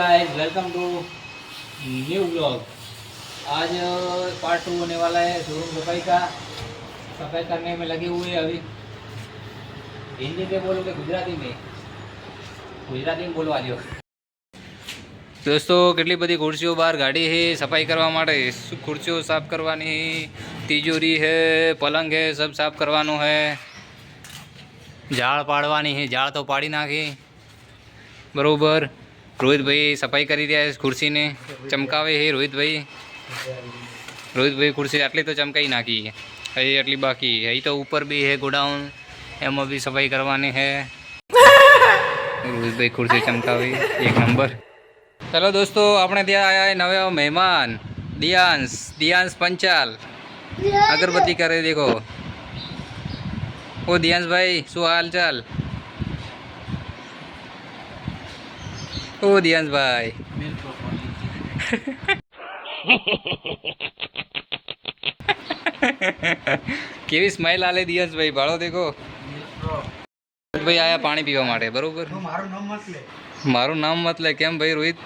guys welcome to new blog आज part two होने वाला है शोरूम सफाई का सफाई करने में लगे हुए हैं अभी हिंदी में बोलो कि गुजराती में ગુજરાતી में બોલવા દો દોસ્તો કેટલી બધી ખુરશીઓ બહાર ગાડી છે સફાઈ કરવા માટે શું ખુરશીઓ સાફ કરવાની તિજોરી है પલંગ है सब સાફ કરવાનું है ઝાડ પાડવાની છે ઝાડ તો પાડી નાખી બરોબર રોહિતભાઈ સફાઈ કરી રહ્યા છે ખુરશીને. ચમકાવે હે રોહિતભાઈ. રોહિતભાઈ ખુરશી આટલી તો ચમકાઈ નાખી હજી આટલી બાકી અહીં તો ઉપર બી હે ગોડાઉન. એમાં બી સફાઈ કરવાની હે રોહિતભાઈ ખુરશી ચમકાવી. એક નંબર. ચલો દોસ્તો, આપણે ત્યાં આવ્યા નવા મહેમાન. દિયાંશ દિયાંશ પંચાલ. અગરબત્તી કરે દેખો. ઓ દિયાંશભાઈ શું હાલ ચાલ ઓ દિયાંશભાઈ. કેવી સ્માઈલ આલે દિયાંશભાઈ? ભાડો દેખો. ભાઈ આયા પાણી પીવા માટે બરોબર? મારું નામ મત લે. મારું નામ મત લે. કેમ ભાઈ રોહિત?